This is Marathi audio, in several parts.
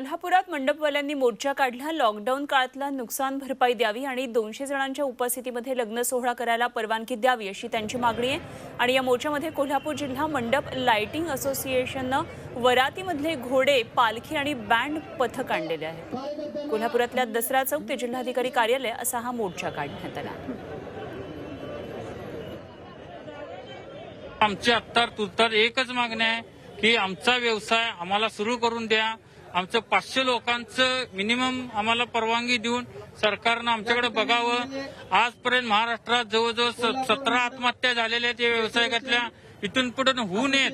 कोल्हापुरात मंडपवाल्यांनी मोर्चा काढला. लॉकडाऊन काळातला नुकसान भरपाई द्यावी आणि दोनशे जणांच्या उपस्थितीमध्ये लग्न सोहळा करायला परवानगी द्यावी अशी त्यांची मागणी आहे. आणि या मोर्चामध्ये कोल्हापूर जिल्हा मंडप लाइटिंग असोसिएशननं वरातीमधले घोडे पालखी आणि बँड पथक आणलेले आहे कोल्हापुरातल्या दसरा चौक ते जिल्हाधिकारी कार्यालय असा हा मोर्चा काढण्यात आला. आमची अत्तर तुर्तर एकच मागणी आहे की आमचा व्यवसाय आम्हाला सुरू करून द्या. आमचं पाचशे लोकांचं मिनिमम आम्हाला परवानगी देऊन सरकारनं आमच्याकडे बघावं. आजपर्यंत महाराष्ट्रात जवळजवळ स- सतरा आत्महत्या झालेल्या आहेत या व्यवसायकातल्या. इथून पुढे होऊ नयेत.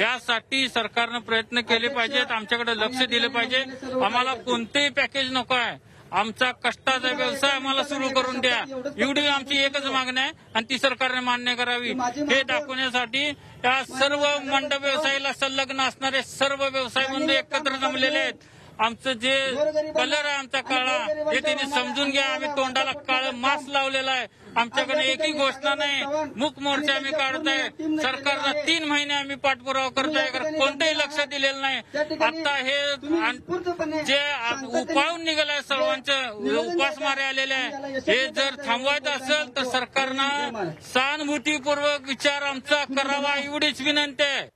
यासाठी सरकारनं प्रयत्न केले पाहिजेत. आमच्याकडे लक्ष दिले पाहिजे. आम्हाला कोणतेही पॅकेज नको आहे. आमचा कष्टाचा व्यवसाय आम्हाला सुरू करून द्या. एवढी आमची एकच मागणी आहे आणि ती सरकारने मान्य करावी. हे दाखवण्यासाठी या सर्व मंडप व्यवसायाला संलग्न असणारे सर्व व्यवसाय बंधू एकत्र जमलेले आहेत. आमचं जे कलर आहे आमचा काळा हे त्यांनी समजून घ्या. आम्ही तोंडाला काळ मास्क लावलेला आहे. आमच्याकडे एकही घोषणा नाही. मुक मोर्चा आम्ही काढत आहे सरकारला तीन महिने आम्ही पाठपुरावा करतोय. कोणतंही लक्ष दिलेलं नाही. आता हे जे उपाळून निघालंय सर्वांचं उपासमारे आलेले आहे. हे जर थांबवायचं असेल तर सरकारनं सहानुभूतीपूर्वक विचार आमचा करावा एवढीच विनंती आहे.